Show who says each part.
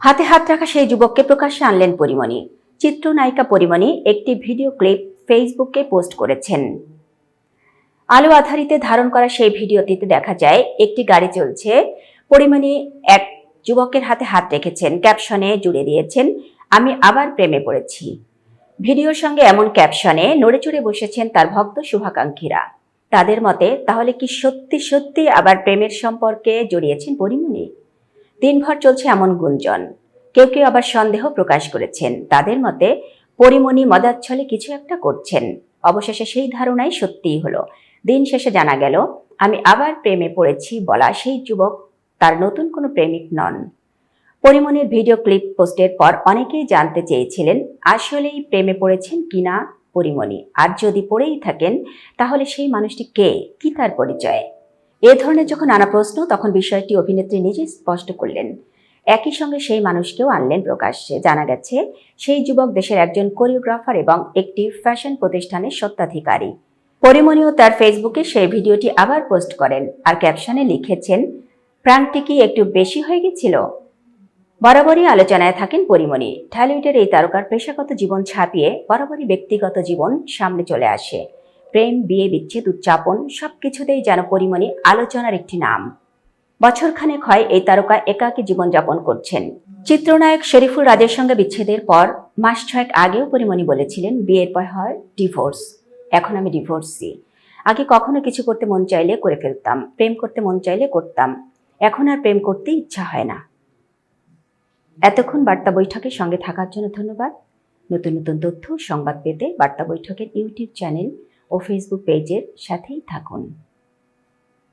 Speaker 1: হাতে হাত রাখা সেই যুবককে প্রকাশ্যে আনলেন পরিমণি। চিত্রনায়িকা পরিমণি একটি ভিডিও ক্লিপ ফেসবুকে পোস্ট করেছেন। আলো আধারিতে ধারণ করা সেই ভিডিওটিতে দেখা যায়, একটি গাড়ি চলছে। পরিমণি এক যুবকের হাতে হাত রেখেছেন, ক্যাপশনে জুড়ে দিয়েছেন, আমি আবার প্রেমে পড়েছি। ভিডিওর সঙ্গে এমন ক্যাপশনে নড়ে চড়ে বসেছেন তার ভক্ত শুভাকাঙ্ক্ষীরা। তাদের মতে, তাহলে কি সত্যি সত্যি আবার প্রেমের সম্পর্কে জড়িয়েছেন পরিমণি? দিনভর চলছে এমন গুঞ্জন। কেউ কেউ আবার সন্দেহ প্রকাশ করেছেন। তাদের মতে, পরিমণি মদাচ্ছলে কিছু একটা করছেন। অবশেষে সেই ধারণাই সত্যিই হলো। দিন শেষে জানা গেল, আমি আবার প্রেমে পড়েছি বলা সেই যুবক তার নতুন কোনো প্রেমিক নন। পরিমণির ভিডিও ক্লিপ পোস্টের পর অনেকেই জানতে চেয়েছিলেন, আসলেই প্রেমে পড়েছেন কিনা পরিমণি? আর যদি পড়েই থাকেন, তাহলে সেই মানুষটি কে? কি তার পরিচয়? এ ধরনের যখন নানা প্রশ্ন, তখন বিষয়টি অভিনেত্রী নিজেই স্পষ্ট করলেন। একই সঙ্গে সেই মানুষকেও আনলেন প্রকাশ্যে জানা গেছে, সেই যুবক দেশের একজন কোরিওগ্রাফার এবং একটি ফ্যাশন প্রতিষ্ঠানের সত্ত্বাধিকারী পরিমণিও তার ফেসবুকে সেই ভিডিওটি আবার পোস্ট করেন আর ক্যাপশনে লিখেছেন, প্রাণটি কি একটু বেশি হয়ে গেছিল? বরাবরই আলোচনায় থাকেন পরিমণি। ঢালিউডের এই তারকার পেশাগত জীবন ছাপিয়ে বরাবরই ব্যক্তিগত জীবন সামনে চলে আসে। প্রেম, বিয়ে, বিচ্ছেদ, উদযাপন সবকিছুতেই যেন পরিমণি আলোচনার একটি নাম। বছরখানেক হয় এই তারকা একাকী জীবনযাপন করছেন। চিত্রনায়ক শরীফুল রাজের সঙ্গে বিচ্ছেদের পর মাস ছয়েক আগেও পরিমণি বলেছিলেন, বিয়ের পর হয় ডিভোর্স। এখন আমি ডিভোর্সি। আগে কখনো কিছু করতে মন চাইলে করে ফেলতাম, প্রেম করতে মন চাইলে করতাম। এখন আর প্রেম করতে ইচ্ছা হয় না। এতক্ষণ বার্তা বৈঠকের সঙ্গে থাকার জন্য ধন্যবাদ। নতুন নতুন তথ্য সংবাদ পেতে বার্তা বৈঠকের ইউটিউব চ্যানেল ও ফেসবুক পেজের সাথেই থাকুন।